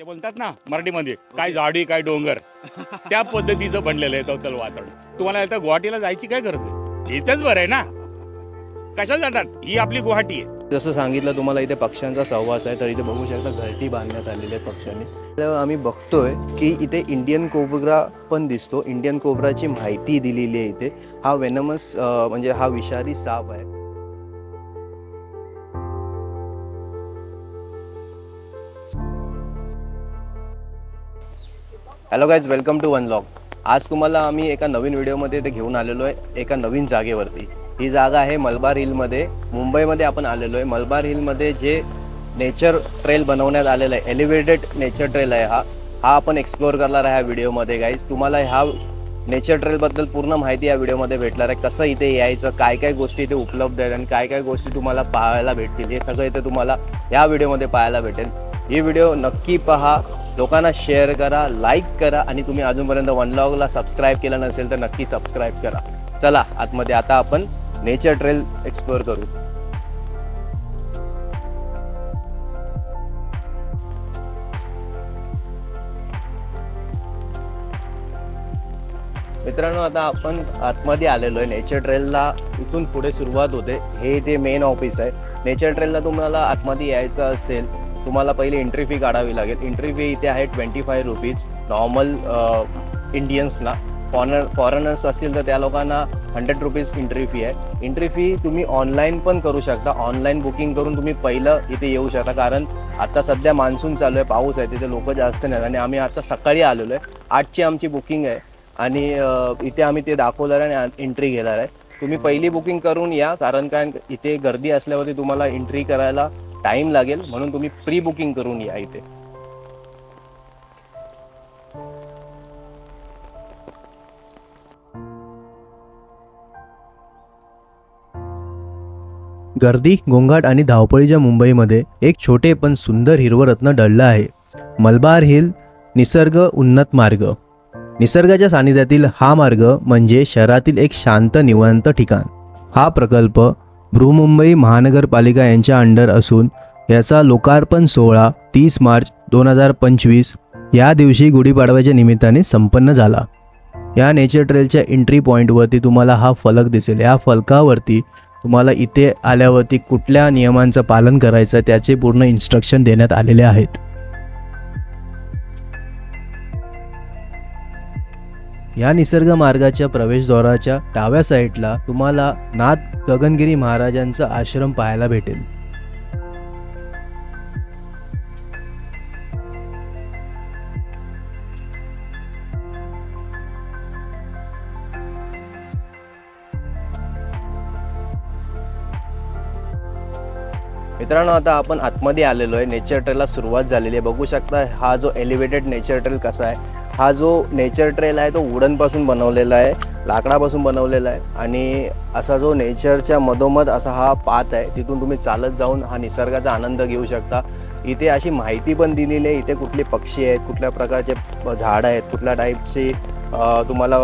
ते बोलतात ना मराठीमध्ये काय झाडी काय डोंगर. त्या पद्धतीचं बनलेलं आहे तवतल वातावरण. तुम्हाला आता गुवाहाटीला जायची काय गरज आहे? इथंच बरं आहे ना. कशाला जातात? ही आपली गुवाहाटी आहे. जसं सांगितलं तुम्हाला इथे पक्ष्यांचा सहवास आहे तर इथे बघू शकता घरटी बांधण्यात आलेली आहे पक्ष्यांनी. आम्ही बघतोय की इथे इंडियन कोबरा पण दिसतो. इंडियन कोबराची माहिती दिलेली आहे इथे. हा वेनमस म्हणजे हा विषारी साप आहे. Hello guys welcome to vlog आज तुम्हाला आम्ही एका नवीन व्हिडिओमध्ये इथे घेऊन आलेलो आहे एका नवीन जागेवरती. ही जागा आहे मलबार हिलमध्ये. मुंबईमध्ये आपण आलेलो आहे. मलबार हिलमध्ये जे नेचर ट्रेल बनवण्यात आलेलं आहे एलिव्हेटेड नेचर ट्रेल आहे हा. हा आपण एक्सप्लोअर करणार आहे ह्या व्हिडिओमध्ये गाईज तुम्हाला ह्या नेचर ट्रेलबद्दल पूर्ण माहिती या व्हिडिओमध्ये भेटणार आहे. कसं इथे यायचं काय काय गोष्टी इथे उपलब्ध आहेत आणि काय काय गोष्टी तुम्हाला पाहायला भेटतील हे सगळं इथे तुम्हाला ह्या व्हिडिओमध्ये पाहायला भेटेल. ही व्हिडिओ नक्की पहा. लोकांना शेअर करा लाईक करा आणि तुम्ही अजूनपर्यंत वनलॉगला सबस्क्राईब केलं नसेल तर नक्की सबस्क्राईब करा. चला आतमध्ये आता आपण नेचर ट्रेल एक्सप्लोअर करू. मित्रांनो आता आपण आतमध्ये आलेलो आहे. नेचर ट्रेलला इथून पुढे सुरुवात होते. हे ते मेन ऑफिस आहे. नेचर ट्रेलला तुम्हाला आतमध्ये यायचं असेल तुम्हाला पहिले एंट्री फी काढावी लागेल. एंट्री फी इथे आहे ट्वेंटी फाय रुपीज नॉर्मल इंडियन्सना फॉरनर फॉरेनर्स असतील तर त्या लोकांना हंड्रेड रुपीज एंट्री फी आहे. एंट्री फी तुम्ही ऑनलाईन पण करू शकता. ऑनलाईन बुकिंग करून तुम्ही पहिलं इथे येऊ शकता. कारण आता सध्या मान्सून चालू आहे पाऊस आहे तिथे लोक जास्त नाही. आणि आम्ही आता सकाळी आलेलो आहे. आठची आमची बुकिंग आहे. आणि इथे आम्ही ते दाखवणार आहे आणि एंट्री घेणार आहे. तुम्ही पहिली बुकिंग करून या. कारण काय इथे गर्दी असल्यावरती तुम्हाला एंट्री करायला टाईम लागेल म्हणून तुम्ही प्री बुकिंग करून या इथे. गर्दी गोंगाट आणि धावपळीच्या मुंबईमध्ये एक छोटे पण सुंदर हिरवरत्न डळलं आहे. मलबार हिल निसर्ग उन्नत मार्ग. निसर्गाच्या सानिध्यातील हा मार्ग म्हणजे शहरातील एक शांत निवांत ठिकाण. हा प्रकल्प बृहमुंबई महानगरपालिका यांच्या अंडर असून याचा लोकार्पण सोहळा तीस मार्च दोन हजार पंचवीस या दिवशी गुढीपाडव्याच्या निमित्ताने संपन्न झाला. या नेचर ट्रेलच्या एंट्री पॉईंटवरती तुम्हाला हा फलक दिसेल. या फलकावरती तुम्हाला इथे आल्यावरती कुठल्या नियमांचं पालन करायचं त्याचे पूर्ण इन्स्ट्रक्शन देण्यात आलेले आहेत. या निसर्ग मार्गाच्या प्रवेशद्वाराच्या डाव्या साईडला तुम्हाला नाथ गगनगिरी महाराजांचा आश्रम पाहायला भेटेल. मित्रांनो आता आपण आतमध्ये आलेलो आहे. नेचर ट्रेलला सुरुवात झालेली आहे. बघू शकता हा जो एलिव्हेटेड नेचर ट्रेल कसा आहे हा जो नेचर ट्रेल आहे तो वुडनपासून बनवलेला आहे लाकडापासून बनवलेला आहे आणि असा जो नेचरच्या मधोमध असा हा पात आहे तिथून तुम्ही चालत जाऊन हा निसर्गाचा आनंद घेऊ शकता. इथे अशी माहिती पण दिलेली आहे इथे कुठले पक्षी आहेत कुठल्या प्रकारचे झाडं आहेत कुठल्या टाईपची तुम्हाला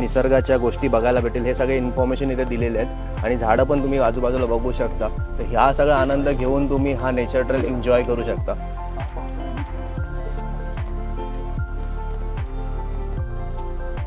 निसर्गाच्या गोष्टी बघायला भेटेल हे सगळे इन्फॉर्मेशन इथे दिलेले आहेत. आणि झाडं पण तुम्ही आजूबाजूला बघू शकता. तर ह्या सगळा आनंद घेऊन तुम्ही हा नेचर ट्रेल एन्जॉय करू शकता.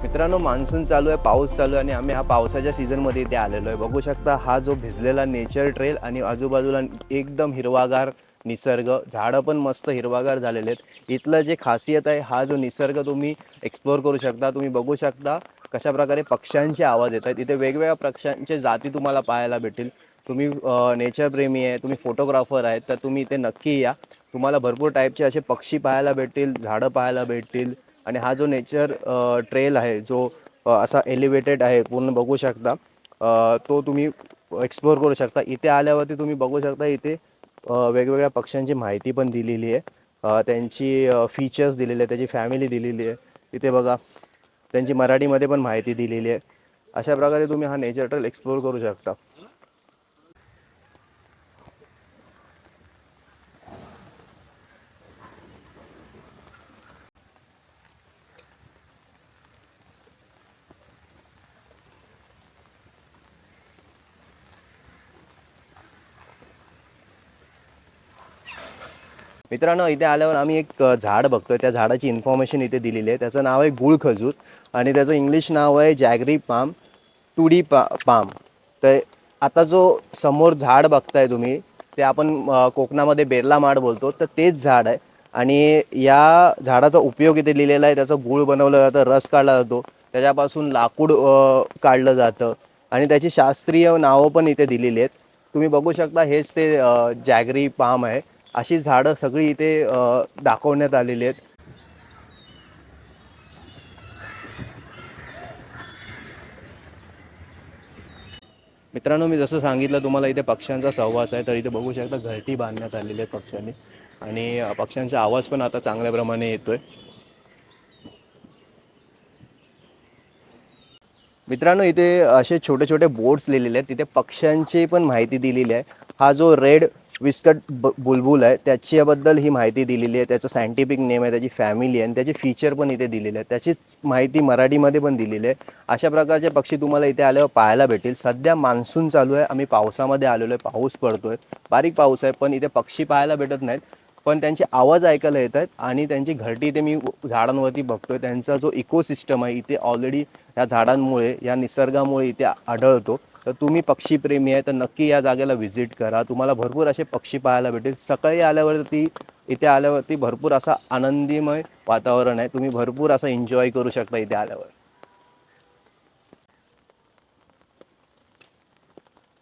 मित्रांनो मान्सून चालू आहे पाऊस चालू आहे आणि आम्ही हा पावसाच्या सीझनमध्ये इथे आलेलो आहे. बघू शकता हा जो भिजलेला नेचर ट्रेल आणि आजूबाजूला एकदम हिरवागार निसर्ग झाडं पण मस्त हिरवागार झालेले आहेत. इथलं जे खासियत आहे हा जो निसर्ग तुम्ही एक्सप्लोअर करू शकता तुम्ही बघू शकता कशा प्रकारे पक्ष्यांचे आवाज येत आहेत. इथे वेगवेगळ्या पक्ष्यांचे जाती तुम्हाला पाहायला भेटेल तुम्ही नेचरप्रेमी आहे तुम्ही फोटोग्राफर आहेत तर तुम्ही इथे नक्की या. तुम्हाला भरपूर टाईपचे असे पक्षी पाहायला भेटतील झाडं पाहायला भेटतील. आणि हा जो नेचर ट्रेल आहे जो असा एलिवेटेड आहे पूर्ण बघू शकता तो तुम्ही एक्सप्लोअर करू शकता. इथे आल्यावरती तुम्ही बघू शकता इथे वेगवेगळ्या पक्ष्यांची माहिती पण दिलेली आहे. त्यांची फीचर्स दिलेले आहेत त्याची फॅमिली दिलेली आहे. इथे बघा त्यांची मराठीमध्ये पण माहिती दिलेली आहे. अशा प्रकारे तुम्ही हा नेचर ट्रेल एक्सप्लोअर करू शकता. मित्रांनो इथे आल्यावर आम्ही एक झाड बघतोय. त्या झाडाची इन्फॉर्मेशन इथे दिलेली आहे. त्याचं नाव आहे गुळ खजूर आणि त्याचं इंग्लिश नाव आहे जॅगरी पाम टुडी पा पाम तर आता जो समोर झाड बघताय तुम्ही ते आपण कोकणामध्ये बेरला माड बोलतो. तर तेच झाड आहे. आणि या झाडाचा उपयोग इथे लिहिलेला आहे. त्याचा गुळ बनवलं जातं रस काढला जातो. त्याच्यापासून लाकूड काढलं जातं. आणि त्याची शास्त्रीय नावं पण इथे दिलेली आहेत. तुम्ही बघू शकता हेच ते जॅगरी पाम आहे. अशी झाडं सगळी इथे दाखवण्यात आलेली आहेत. मित्रांनो मी जसं सांगितलं तुम्हाला इथे पक्ष्यांचा सहवास आहे तर इथे बघू शकता घरटी बांधण्यात आलेली आहे पक्ष्यांनी. आणि पक्ष्यांचा आवाज पण आता चांगल्या प्रमाणे येतोय. मित्रांनो इथे असे छोटे छोटे बोर्ड्स लिहिलेले आहेत. तिथे पक्ष्यांची पण माहिती दिलेली आहे. हा जो रेड विस्कट ब बुलबुल आहे त्याच्याबद्दल ही माहिती दिलेली आहे. त्याचं सायंटिफिक नेम आहे त्याची फॅमिली आहे आणि त्याचे फीचर पण इथे दिलेले आहे त्याचीच माहिती मराठीमध्ये पण दिलेली आहे. अशा प्रकारचे पक्षी तुम्हाला इथे आल्यावर पाहायला भेटेल. सध्या मान्सून चालू आहे. आम्ही पावसामध्ये आलेलो आहे. पाऊस पडतो आहे बारीक पाऊस आहे पण इथे पक्षी पाहायला भेटत नाहीत. पण त्यांचे आवाज ऐकायला येत आहेत आणि त्यांची घरटी इथे मी झाडांवरती बघतोय. त्यांचा जो इकोसिस्टम आहे इथे ऑलरेडी या झाडांमुळे या निसर्गामुळे इथे आढळतो. तर तुम्ही पक्षीप्रेमी आहे तर नक्की या जागेला व्हिजिट करा. तुम्हाला भरपूर असे पक्षी पाहायला भेटेल. सकाळी आल्यावरती इथे आल्यावरती भरपूर असा आनंदीमय वातावरण आहे. तुम्ही भरपूर असं एन्जॉय करू शकता इथे आल्यावर.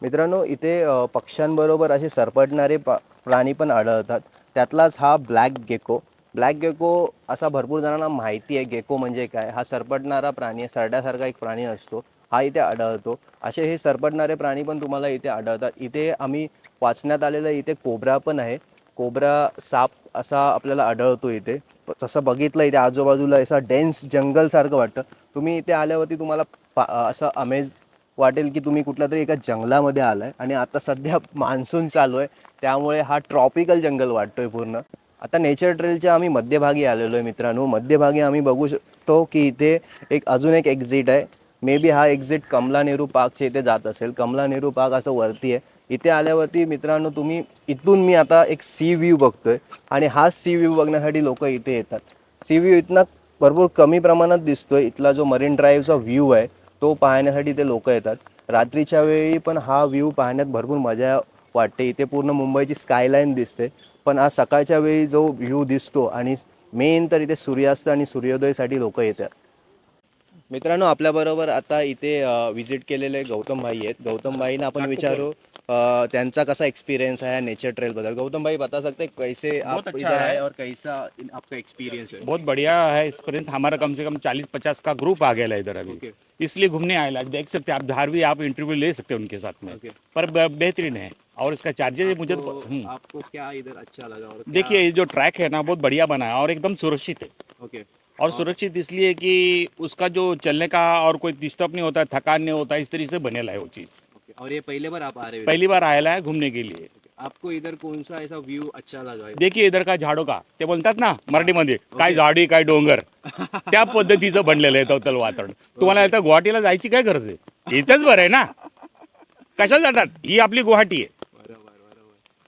मित्रांनो इथे पक्ष्यांबरोबर असे सरपटणारे प्राणी पण आढळतात. त्यातलाच हा ब्लॅक गेको ब्लॅक गेको असा भरपूर जणांना माहिती आहे. गेको म्हणजे काय? हा सरपटणारा प्राणी आहे. सरड्यासारखा एक प्राणी असतो. हा इथे आढळतो. असे हे सरपटणारे प्राणी पण तुम्हाला इथे आढळतात. इथे आम्ही वाचण्यात आलेलं इथे कोबरा पण आहे. कोबरा साप असा आपल्याला आढळतो इथे. तसं बघितलं इथे आजूबाजूला असा डेन्स जंगलसारखं वाटतं. तुम्ही इथे आल्यावरती तुम्हाला पा असं अमेज वाटेल की तुम्ही कुठल्या तरी एका जंगलामध्ये आलाय आणि आता सध्या मान्सून चालू आहे. त्यामुळे हा ट्रॉपिकल जंगल वाटतोय पूर्ण. आता नेचर ट्रेलच्या आम्ही मध्यभागी आलेलो आहे मित्रांनो. मध्यभागी आम्ही बघू शकतो की इथे एक अजून एक एक्झिट आहे. मे बी हा एक्झिट कमला नेहरू पार्कच्या इथे जात असेल. कमला नेहरू पार्क असं वरती आहे. इथे आल्यावरती मित्रांनो तुम्ही इथून मी आता एक सी व्ह्यू बघतोय. आणि हा सी व्ह्यू बघण्यासाठी लोक इथे येतात. सी व्ह्यू इथनं भरपूर कमी प्रमाणात दिसतोय. इथला जो मरीन ड्राईव्हचा व्ह्यू आहे तो पाहण्यासाठी ते लोक येतात. रात्रीच्या वेळी पण हा व्ह्यू पाहण्यात भरपूर मजा वाटते. इथे पूर्ण मुंबईची स्कायलाईन दिसते. पण आज सकाळच्या वेळी जो व्ह्यू दिसतो आणि मेन तर इथे सूर्यास्त आणि सूर्योदयसाठी लोक येतात. मित्रांनो आपल्याबरोबर आता इथे विज़िट केलेले गौतम भाई आहेत गौतम भाईना आपण विचारू अ, त्यांचा कसा एक्सपीरियंस है नेचर ट्रेल बदल गौतम भाई बता सकते हैं कैसे आप बहुत अच्छा इधर है। आए और कैसा इन- आपका एक्सपीरियंस है बहुत बढ़िया है एक्सपीरियंस हमारा कम से कम चालीस पचास का ग्रुप आ गया है इधर अभी Okay. इसलिए घूमने आए हैं। देख सकते हैं आप बाहर भी आप इंटरव्यू ले सकते हैं उनके साथ में Okay. पर ब- बेहतरीन है और इसका चार्जेस मुझे तो हम्म। आपको क्या इधर अच्छा लगा और देखिए ये जो ट्रैक है ना बहुत बढ़िया बना है और एकदम सुरक्षित है ओके और सुरक्षित इसलिए कि उसका जो चलने का और कोई डिस्टर्ब नहीं होता है थकान नहीं होता है इस तरीके से बनेला है वो चीज़। और ये पहले बार आप आ रहे हो पहली बार आएला है घूमने के लिए। आपको इधर कौन सा ऐसा व्यू अच्छा लगा है देखिए इधर का झाडो का ते बोलतात ना मराठीमध्ये काय झाडी काय डोंगर. त्या पद्धतीचं बनलेलं आहे तवतल वातावरण. तुम्हाला आता गुवाहाटीला जायची काय गरज आहे? इथंच बरं आहे ना. कशाला जातात? ही आपली गुवाहाटी आहे.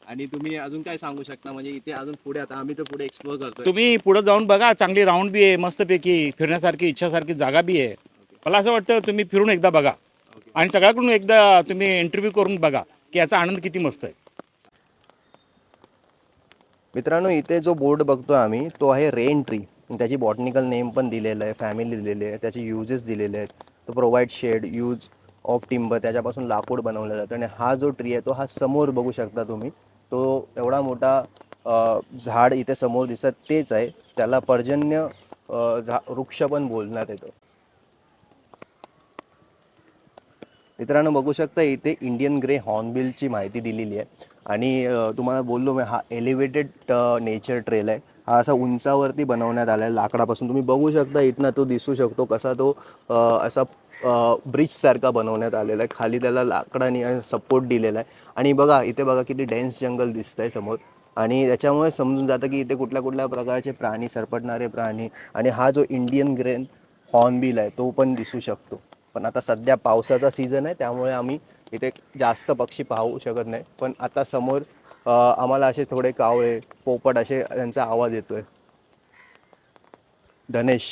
आणि तुम्ही अजून काय सांगू शकता? म्हणजे इथे अजून पुढे आता आम्ही तर पुढे एक्सप्लोर करतोय. तुम्ही पुढे जाऊन बघा चांगली राऊंड बी आहे मस्तपैकी फिरण्यासारखी इच्छासारखी जागा बी आहे. मला असं वाटतं तुम्ही फिरून एकदा बघा. आणि सगळ्याकडून एकदा तुम्ही इंटरव्ह्यू करून बघा की याचा आनंद किती मस्त आहे. मित्रांनो इथे जो बोर्ड बघतो आम्ही तो आहे रेन ट्री त्याची बॉटनिकल नेम पण दिलेलं आहे फॅमिली दिलेली आहे त्याचे युजेस दिलेले आहेत. तो provide shade use of timber त्याच्यापासून लाकूड बनवलं जातं. आणि हा जो ट्री आहे तो हा समोर बघू शकता तुम्ही. तो एवढा मोठा झाड इथे समोर दिसत तेच आहे. त्याला पर्जन्य झा वृक्ष पण बोलण्यात येतो. मित्रांनो बघू शकता इथे इंडियन ग्रे हॉर्नबिलची माहिती दिलेली आहे. आणि तुम्हाला बोललो मी हा एलिव्हेटेड नेचर ट्रेल आहे. हा असा उंचावरती बनवण्यात आला आहे लाकडापासून. तुम्ही बघू शकता इथनं तो दिसू शकतो कसा तो असा ब्रिजसारखा बनवण्यात आलेला आहे. खाली त्याला लाकडाने सपोर्ट दिलेला आहे. आणि बघा इथे बघा किती डेन्स जंगल दिसत आहे समोर. आणि त्याच्यामुळे समजून जातं की इथे कुठल्या कुठल्या प्रकारचे प्राणी सरपटणारे प्राणी आणि हा जो इंडियन ग्रेन हॉर्नबिल आहे तो पण दिसू शकतो. पण आता सध्या पावसाचा सीझन आहे त्यामुळे आम्ही इथे जास्त पक्षी पाहू शकत नाही. पण आता समोर आम्हाला असे थोडे कावळे पोपट असे त्यांचा आवाज येतोय. धनेश.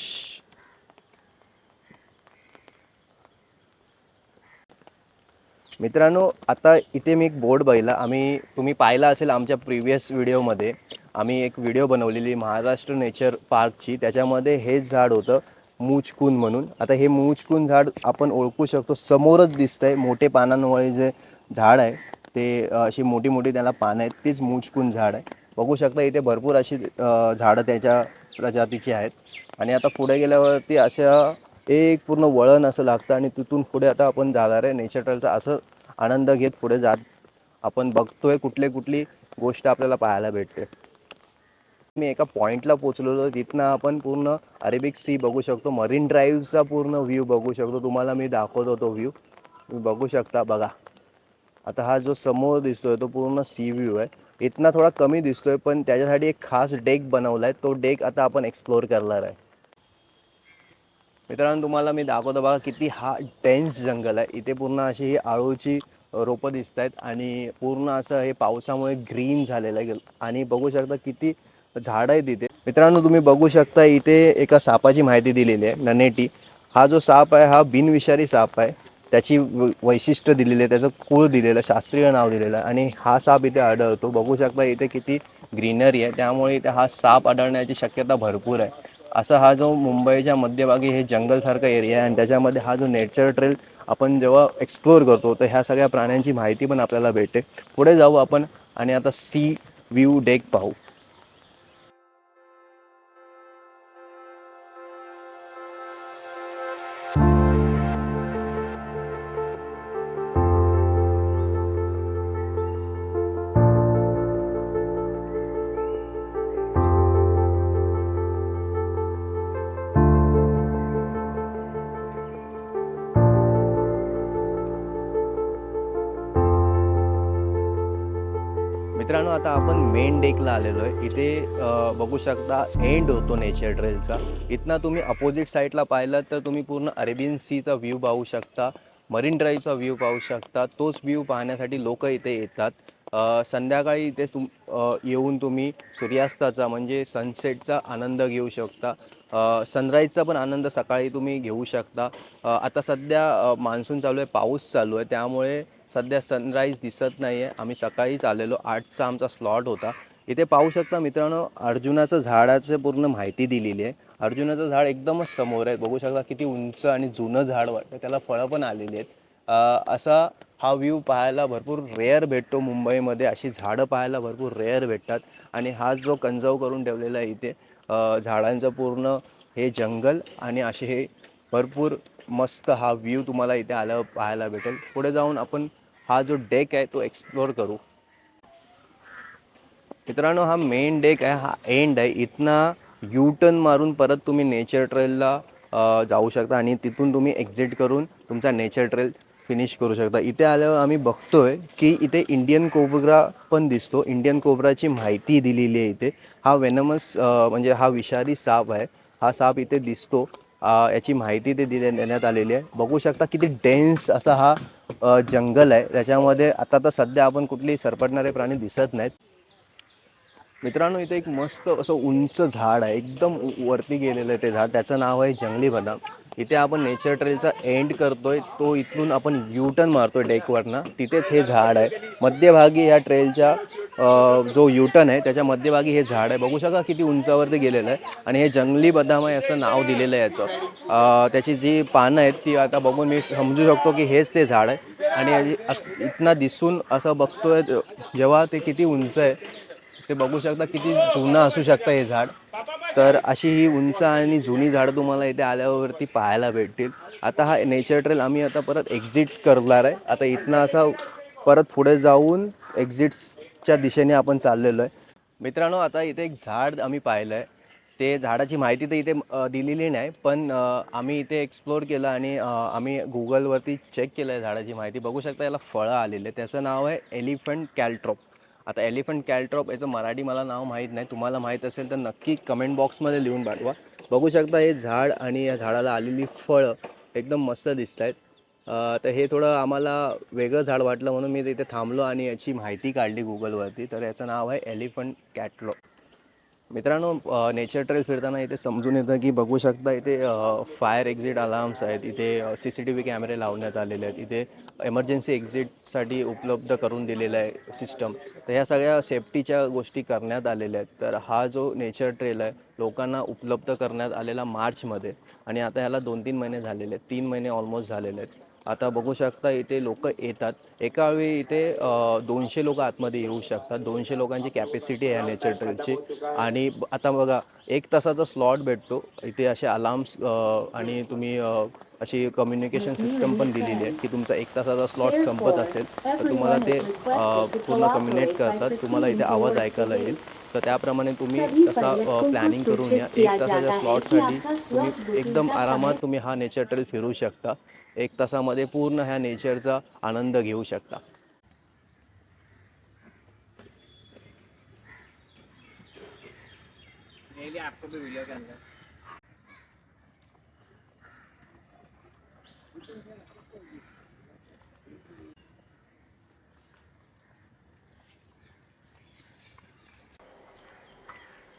मित्रांनो आता इथे मी एक बोर्ड बघितला. आम्ही तुम्ही पाहिला असेल आमच्या प्रिव्हियस व्हिडिओमध्ये आम्ही एक व्हिडिओ बनवलेली महाराष्ट्र नेचर पार्कची. त्याच्यामध्ये हेच झाड होतं. मूचकून म्हणून. आता हे मूचकून झाड आपण ओळखू शकतो. समोरच दिसतंय. मोठे पानांमुळे जे झाड आहे ते अशी मोठी मोठी त्याला पानं आहेत. तीच मूचकून झाड आहे. बघू शकता इथे भरपूर अशी झाडं त्याच्या प्रजातीची आहेत. आणि आता पुढे गेल्यावरती अशा एक पूर्ण वळण असं लागतं आणि तिथून पुढे आता आपण जाणार आहे. नेचर ट्रेलचा असं आनंद घेत पुढे जात आपण बघतोय कुठले कुठली गोष्ट आपल्याला पाहायला भेटते. मी एका पॉईंटला पोचलेलो तिथनं आपण पूर्ण अरेबिक सी बघू शकतो. मरीन ड्राईव्हचा पूर्ण व्ह्यू बघू शकतो. तुम्हाला मी दाखवतो तो व्ह्यू तुम्ही बघू शकता बघा. आता हा जो समोर दिसतोय तो पूर्ण सी व्ह्यू आहे. इथना थोडा कमी दिसतोय पण त्याच्यासाठी एक खास डेक बनवला आहे तो डेक आता आपण एक्सप्लोअर करणार आहे. मित्रांनो तुम्हाला मी दाखवतो बघा किती हा डेन्स जंगल आहे. इथे पूर्ण अशी ही आळूची रोपं दिसत आहेत आणि पूर्ण असं हे पावसामुळे ग्रीन झालेलं आहे. आणि बघू शकता किती झाडं आहे तिथे मित्रांनो तुम्ही बघू शकता इथे एका सापाची माहिती दिलेली आहे ननेटी. हा जो साप आहे हा बिनविषारी साप आहे. त्याची वैशिष्ट्य दिलेली आहे त्याचं कुळ दिलेलं आहे शास्त्रीय नाव दिलेलं आहे. आणि हा साप इथे आढळतो. बघू शकता इथे किती ग्रीनरी आहे. त्यामुळे इथे हा साप आढळण्याची शक्यता भरपूर आहे. असा हा जो मुंबईच्या मध्यभागी हे जंगलसारखा एरिया आहे. आणि त्याच्यामध्ये हा जो नेचर ट्रेल आपण जेव्हा एक्सप्लोअर करतो तर ह्या सगळ्या प्राण्यांची माहिती पण आपल्याला भेटते. पुढे जाऊ आपण आणि आता सी व्ह्यू डेक पाहू. मित्रांनो आता आपण मेन डेकला आलेलो आहे. इथे बघू शकता एंड होतो नेचर ट्रेलचा इथनं तुम्ही अपोजिट साईडला पाहिलं तर तुम्ही पूर्ण अरेबियन सीचा व्ह्यू पाहू शकता मरीन ड्राईव्हचा व्ह्यू पाहू शकता. तोच व्ह्यू पाहण्यासाठी लोक इथे येतात. संध्याकाळी इथे तुम येऊन तुम्ही सूर्यास्ताचा म्हणजे सनसेटचा आनंद घेऊ शकता. सनराईजचा पण आनंद सकाळी तुम्ही घेऊ शकता. आता सध्या मान्सून चालू आहे पाऊस चालू आहे. त्यामुळे सध्या सनराईज दिसत नाही आहे आम्ही सकाळीच आलेलो. आठचा आमचा स्लॉट होता. इथे पाहू शकता मित्रांनो अर्जुनाचं झाडाचं पूर्ण माहिती दिलेली आहे. अर्जुनाचं झाड एकदमच समोर आहे. बघू शकता किती उंच आणि जुनं झाड वाटतं. त्याला फळं पण आलेली आहेत. असा हा व्ह्यू पाहायला भरपूर रेअर भेटतो मुंबईमध्ये. अशी झाडं पाहायला भरपूर रेअर भेटतात. आणि हा जो कंजर्व करून ठेवलेला आहे इथे झाडांचं पूर्ण हे जंगल आणि असे हे भरपूर मस्त हा व्ह्यू तुम्हाला इथे आल्यावर पाहायला भेटेल. पुढे जाऊन आपण हा जो डेक आहे तो एक्सप्लोअर करू. मित्रांनो हा मेन डेक आहे हा एंड आहे. इथनं यू टर्न मारून परत तुम्ही नेचर ट्रेलला जाऊ शकता आणि तिथून तुम्ही एक्झिट करून तुमचा नेचर ट्रेल फिनिश करू शकता. इथे आल्यावर आम्ही बघतोय की इथे इंडियन कोबरा पण दिसतो. इंडियन कोबराची माहिती दिलेली आहे इथे. हा वेनमस म्हणजे हा विषारी साप आहे. हा साप इथे दिसतो. याची माहिती ते दिले देण्यात आलेली आहे. बघू शकता किती डेन्स असा हा जंगल आहे. त्याच्यामध्ये आता तर सध्या आपण कुठली सरपटणारे प्राणी दिसत नाहीत. मित्रांनो इथे एक मस्त असं उंच झाड आहे. एकदम वरती गेलेलं आहे ते झाड. त्याचं नाव आहे जंगली बदाम. इथे आपण नेचर ट्रेलचा एंड करतोय. तो इथून आपण यू टर्न मारतोय डेकवरनं तिथेच हे झाड आहे. मध्यभागी या ट्रेलच्या जो यू टर्न आहे त्याच्या मध्यभागी हे झाड आहे. बघू शकता किती उंचावरती गेलेलं आहे. आणि हे जंगली बदाम आहे असं नाव दिलेलं आहे याचं. त्याची जी पानं आहेत ती आता बघून मी समजू शकतो की हेच ते झाड आहे. आणि याची इथनं दिसून असं बघतोय जेव्हा ते किती उंच आहे ते बघू शकता किती जुनं असू शकतं हे झाड. तर अशी ही उंच आणि जुनी झाडं तुम्हाला इथे आल्यावरती पाहायला भेटतील. आता हा नेचर ट्रेल आम्ही आता परत एक्झिट करणार आहे. आता इथनं असा परत पुढे जाऊन एक्झिट्सच्या दिशेने आपण चाललेलो आहे. मित्रांनो आता इथे एक झाड आम्ही पाहिलं आहे ते झाडाची माहिती तर इथे दिलेली नाही पण आम्ही इथे एक्सप्लोअर केलं आणि आम्ही गुगलवरती चेक केलं आहे झाडाची माहिती. बघू शकता याला फळं आलेले त्याचं नाव आहे एलिफंट कॅल्ट्रॉप आता एलिफंट कॅल्ट्रॉप याचं मराठी मला नाव माहीत नाही. तुम्हाला माहीत असेल तर नक्की कमेंट बॉक्समध्ये लिहून पाठवा. बघू शकता हे झाड आणि या झाडाला आलेली फळं एकदम मस्त दिसत आहेत तर हे थोडं आम्हाला वेगळं झाड वाटलं म्हणून मी तिथे थांबलो आणि याची माहिती काढली गुगलवरती तर याचं नाव आहे एलिफंट कॅटलॉ मित्रांनो नेचर ट्रेल फिरताना इथे समजून येतं की बघू शकता इथे फायर एक्झिट अलार्म्स आहेत. इथे सी सी टी व्ही कॅमेरे लावण्यात आलेले आहेत. इथे एमर्जन्सी एक्झिटसाठी उपलब्ध करून दिलेलं आहे सिस्टम तर ह्या सगळ्या सेफ्टीच्या गोष्टी करण्यात आलेल्या आहेत. तर हा जो नेचर ट्रेल आहे लोकांना उपलब्ध करण्यात आलेला मार्चमध्ये. आणि आता ह्याला दोन तीन महिने झालेले आहेत. तीन महिने ऑलमोस्ट झालेले आहेत. आता बघू शकता इथे लोक येतात. एका वेळी इथे दोनशे लोक आतमध्ये येऊ शकतात. दोनशे लोकांची कॅपॅसिटी आहे नेचर ट्रेलची आणि आता बघा एक तासाचा स्लॉट भेटतो. इथे असे अलार्म्स आणि तुम्ही अशी कम्युनिकेशन सिस्टम पण दिलेली आहे की तुमचा एक तासाचा स्लॉट संपत असेल तर तुम्हाला ते पूर्ण कम्युनिकेट करतात. तुम्हाला इथे आवाज ऐकायला येईल. तर त्याप्रमाणे तुम्ही तसा प्लॅनिंग करून या. एक तासाच्या स्लॉटसाठी तुम्ही एकदम आरामात तुम्ही हा नेचर ट्रेल फिरू शकता. एक तासामध्ये पूर्ण ह्या नेचरचा आनंद घेऊ शकता.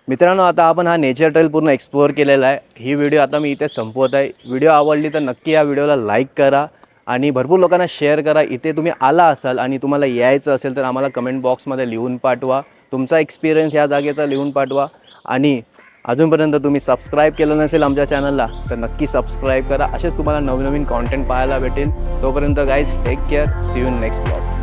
मित्रांनो आता आपण हा नेचर ट्रेल पूर्ण एक्सप्लोअर केलेला आहे. ही व्हिडिओ आता मी इथे संपवत आहे. व्हिडिओ आवडली तर नक्की या व्हिडिओला लाईक करा आणि भरपूर लोकांना शेअर करा. इथे तुम्ही आला असाल आणि तुम्हाला यायचं असेल तर आम्हाला कमेंट बॉक्समध्ये लिहून पाठवा. तुमचा एक्सपिरियन्स या जागेचा लिहून पाठवा. आणि अजूनपर्यंत तुम्ही सबस्क्राईब केलं नसेल आमच्या चॅनलला तर नक्की सबस्क्राईब करा. असेच तुम्हाला नवनवीन कॉन्टेंट पाहायला भेटेल. तोपर्यंत guys take care see you next blog